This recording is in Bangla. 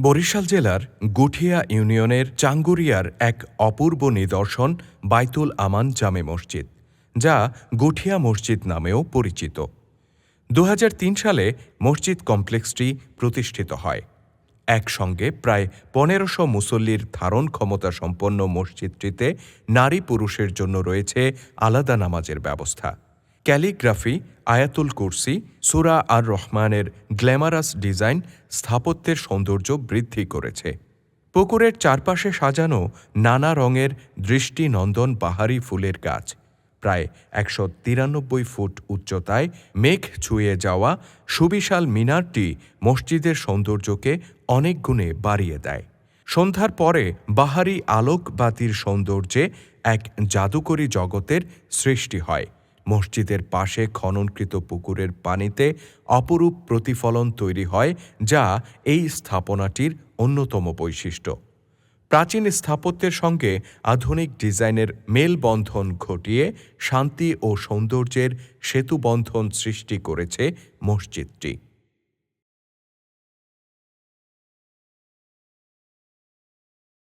বরিশাল জেলার গুঠিয়া ইউনিয়নের চাঙ্গুরিয়ার এক অপূর্ব নিদর্শন বাইতুল আমান জামে মসজিদ, যা গুঠিয়া মসজিদ নামেও পরিচিত। দু হাজার তিন সালে মসজিদ কমপ্লেক্সটি প্রতিষ্ঠিত হয়। একসঙ্গে প্রায় পনেরোশো মুসল্লির ধারণ ক্ষমতা সম্পন্ন মসজিদটিতে নারী পুরুষের জন্য রয়েছে আলাদা নামাজের ব্যবস্থা। ক্যালিগ্রাফি, আয়াতুল কুরসি, সুরা আর রহমানের গ্ল্যামারাস ডিজাইন স্থাপত্যের সৌন্দর্য বৃদ্ধি করেছে। পুকুরের চারপাশে সাজানো নানা রঙের দৃষ্টিনন্দন বাহারি ফুলের গাছ। প্রায় একশো তিরানব্বই ফুট উচ্চতায় মেঘ ছুঁয়ে যাওয়া সুবিশাল মিনারটি মসজিদের সৌন্দর্যকে অনেক গুণে বাড়িয়ে দেয়। সন্ধ্যার পরে বাহারি আলোক বাতির সৌন্দর্যে এক জাদুকরী জগতের সৃষ্টি হয়। মসজিদের পাশে খননকৃত পুকুরের পানিতে অপরূপ প্রতিফলন তৈরি হয়, যা এই স্থাপনাটির অন্যতম বৈশিষ্ট্য। প্রাচীন স্থাপত্যের সঙ্গে আধুনিক ডিজাইনের মেলবন্ধন ঘটিয়ে শান্তি ও সৌন্দর্যের সেতুবন্ধন সৃষ্টি করেছে মসজিদটি।